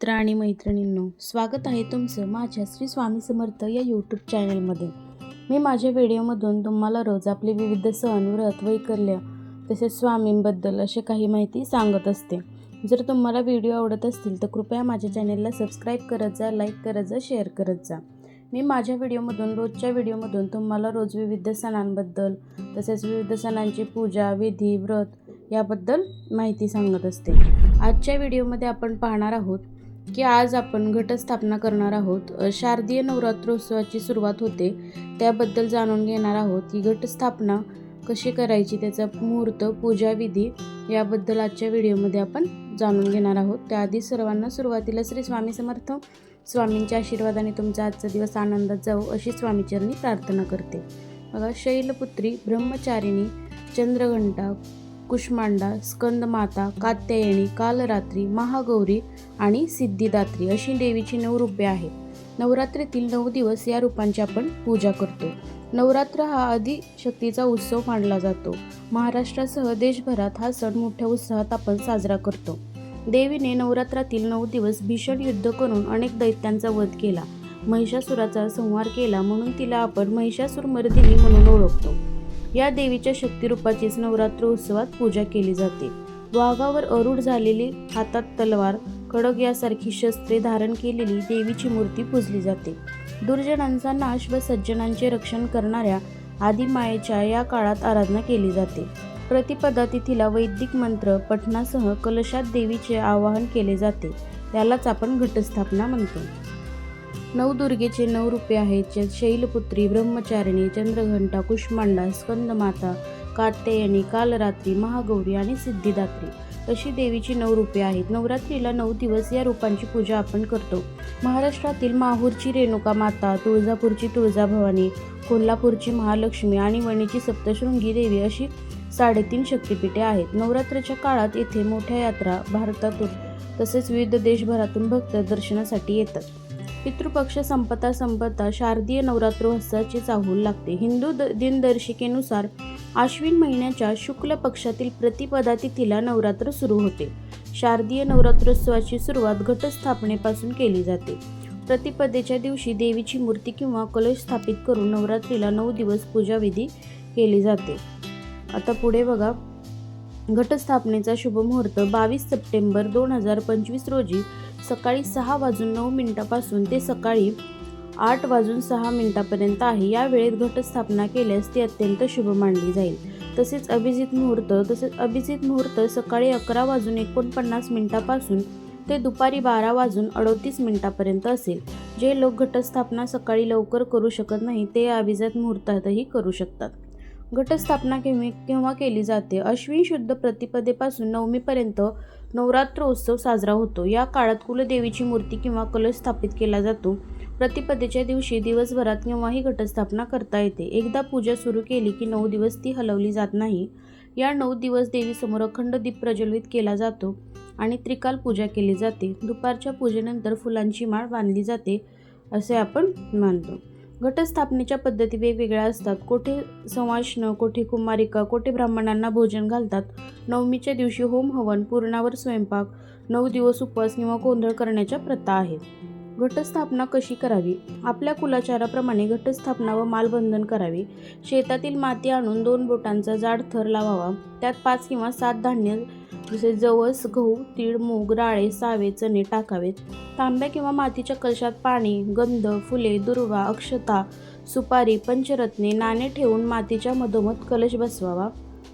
मित्र आणि मैत्रिणींनो स्वागत आहे तुमचं माझ्या श्री स्वामी समर्थ या यूट्यूब चॅनलमध्ये मी माझ्या व्हिडिओमधून तुम्हाला रोज आपले विविध सण व्रत वैकल्य तसेच स्वामींबद्दल असे काही माहिती सांगत असते. जर तुम्हाला व्हिडिओ आवडत असतील तर कृपया माझ्या चॅनलला सबस्क्राईब करत जा लाईक करत जा शेअर करत जा. मी माझ्या व्हिडिओमधून रोजच्या व्हिडिओमधून तुम्हाला रोज विविध सणांबद्दल तसेच विविध सणांची पूजा विधी व्रत याबद्दल माहिती सांगत असते. आजच्या व्हिडिओमध्ये आपण पाहणार आहोत की आज आपण घटस्थापना करणार आहोत. शारदीय नवरात्रोत्सवाची सुरुवात होते. त्याबद्दल जाणून घेणार आहोत की घटस्थापना कशी करायची त्याचा मुहूर्त पूजाविधी याबद्दल आजच्या व्हिडिओमध्ये आपण जाणून घेणार आहोत. त्याआधी सर्वांना सुरुवातीला श्री स्वामी समर्थ. स्वामींच्या आशीर्वादाने तुमचा आजचा दिवस आनंदात जाऊ अशी स्वामीचरणी प्रार्थना करते. बघा शैलपुत्री ब्रह्मचारिणी चंद्रघंटा कुष्मांडा स्कंदमाता कात्यायनी कालरात्री महागौरी आणि सिद्धिदात्री अशी देवीची नऊ रूपे आहेत. नवरात्रीतील नऊ दिवस या रूपांची आपण पूजा करतो. नवरात्र हा आदिशक्तीचा उत्सव मानला जातो. महाराष्ट्रासह देशभरात हा सण मोठ्या उत्साहात आपण साजरा करतो. देवीने नवरात्रातील नऊ दिवस भीषण युद्ध करून अनेक दैत्यांचा वध केला. महिषासुराचा संहार केला म्हणून तिला आपण महिषासूर मर्दिनी म्हणून ओळखतो. या देवीच्या शक्तिरूपाचीच नवरात्र उत्सवात पूजा केली जाते. वाघावर अरूढ झालेली हातात तलवार खडग यासारखी शस्त्रे धारण केलेली देवीची मूर्ती पूजली जाते. दुर्जनांचा नाश व सज्जनांचे रक्षण करणाऱ्या आदिमायेच्या या काळात आराधना केली जाते. प्रतिपदा तिथीला वैदिक मंत्र पठणासह कलशात देवीचे आवाहन केले जाते. यालाच आपण घटस्थापना म्हणतो. नवदुर्गेचे नऊ रूपे आहेत. ज्यात शैलपुत्री ब्रह्मचारिणी चंद्रघंटा कुष्मांडा स्कंदमाता कात्यायनी कालरात्री महागौरी आणि सिद्धिदात्री अशी देवीची नऊ रूपे आहेत. नवरात्रीला नऊ दिवस या रूपांची पूजा आपण करतो. महाराष्ट्रातील माहूरची रेणुका माता तुळजापूरची तुळजाभवानी कोल्हापूरची महालक्ष्मी आणि वणीची सप्तशृंगी देवी अशी साडेतीन शक्तिपीठे आहेत. नवरात्राच्या काळात येथे मोठ्या यात्रा भारतातून तसेच विविध देशभरातून भक्त दर्शनासाठी येतात. पितृपक्ष संपता संपता शारदीय नवरात्रोत्सवाची चाहूल लागते. हिंदू द दिनदर्शिकेनुसार आश्विन महिन्याच्या शुक्ल पक्षातील प्रतिपदा तिथीला नवरात्र सुरू होते. शारदीय नवरात्रोत्सवाची सुरुवात घटस्थापनेपासून केली जाते. प्रतिपदेच्या दिवशी देवीची मूर्ती किंवा कलश स्थापित करून नवरात्रीला नऊ दिवस पूजाविधी केली जाते. आता पुढे बघा. घटस्थापनेचा शुभमुहूर्त बावीस सप्टेंबर दोन हजार पंचवीस रोजी सकाळी सहा वाजून नऊ मिनिटापासून ते सकाळी आठ वाजून सहा मिनिटापर्यंत आहे. या वेळेत घटस्थापना केल्यास ती अत्यंत शुभ मानली जाईल. तसेच अभिजित मुहूर्त तसेच अभिजित मुहूर्त सकाळी अकरा वाजून एकोणपन्नास मिनिटापासून ते दुपारी बारा वाजून अडतीस मिनिटापर्यंत असेल. जे लोक घटस्थापना सकाळी लवकर करू शकत नाही ते अभिजात मुहूर्तातही करू शकतात. घटस्थापना केव्हा केव्हा केली जाते? अश्विन शुद्ध प्रतिपदेपासून नवमीपर्यंत नवरात्रोत्सव साजरा होतो. या काळात कुलदेवीची मूर्ती किंवा कलश स्थापित केला जातो. प्रतिपदेच्या दिवशी दिवसभरात केव्हाही घटस्थापना करता येते. एकदा पूजा सुरू केली की नऊ दिवस ती हलवली जात नाही. या नऊ दिवस देवीसमोर अखंड दीप प्रज्वलित केला जातो आणि त्रिकाल पूजा केली जाते. दुपारच्या पूजेनंतर फुलांची माळ बांधली जाते असे आपण मानतो. घटस्थापनेच्या पद्धती वेगवेगळ्या असतात. कोठे संवाष्ण कोठे कुमारिका कोठे ब्राह्मणांना भोजन घालतात? नवमीच्या दिवशी होम हवन पूर्णावर स्वयंपाक नऊ दिवस उपवास किंवा गोंधळ करण्याच्या प्रथा आहेत. घटस्थापना कशी करावी? आपल्या कुलाचाराप्रमाणे घटस्थापना व मालबंधन करावे. शेतातील माती आणून दोन बोटांचा जाड थर लावावा. त्यात पाच किंवा सात धान्य जसे जवस गहू तीळ मूग राळे सावे चणे टाकावेत. तांब्या किंवा मातीच्या कलशात पाणी गंध फुले दुर्वा अक्षता सुपारी पंचरत्ने नाणे ठेवून मातीच्या मधोमध कलश बसवावा.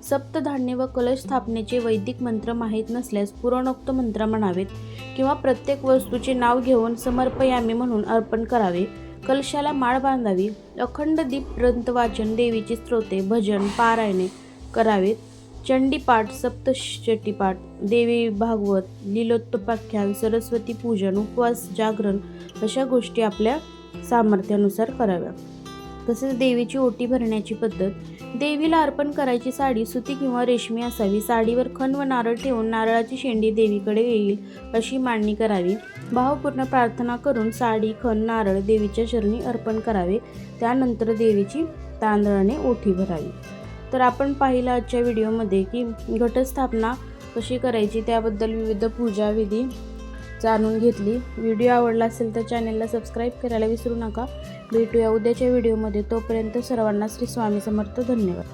सप्तधान्य व कलश स्थापनेचे वैदिक मंत्र माहीत नसल्यास पुराणोक्त मंत्र म्हणावेत किंवा प्रत्येक वस्तूचे नाव घेऊन समर्पयामी म्हणून अर्पण करावे. कलशाला माळ बांधावी. अखंड दीप ग्रंथ वाचन देवीची स्तोते भजन पारायणे करावेत. चंडीपाठ सप्तशतीपाठ देवी भागवत लीलोत्तपाख्यान सरस्वती पूजन उपवास जागरण अशा गोष्टी आपल्या सामर्थ्यानुसार कराव्या तसेच देवीची ओटी भरण्याची पद्धत. देवीला अर्पण करायची साडी सुती किंवा रेशमी असावी. साडीवर खण व नारळ ठेवून नारळाची शेंडी देवीकडे येईल अशी मांडणी करावी. भावपूर्ण प्रार्थना करून साडी खण नारळ देवीच्या चरणी अर्पण करावे. त्यानंतर देवीची तांदळाने ओठी भरावी. तर आपण पाहिलं आजच्या व्हिडिओमध्ये की घटस्थापना कशी करायची त्याबद्दल विविध पूजाविधी जाणून घेतली. व्हिडिओ आवडला असेल तर चॅनलला सबस्क्राईब करायला विसरू नका. भेटूया उद्याच्या व्हिडिओमध्ये. तोपर्यंत सर्वांना श्री स्वामी समर्थ. धन्यवाद.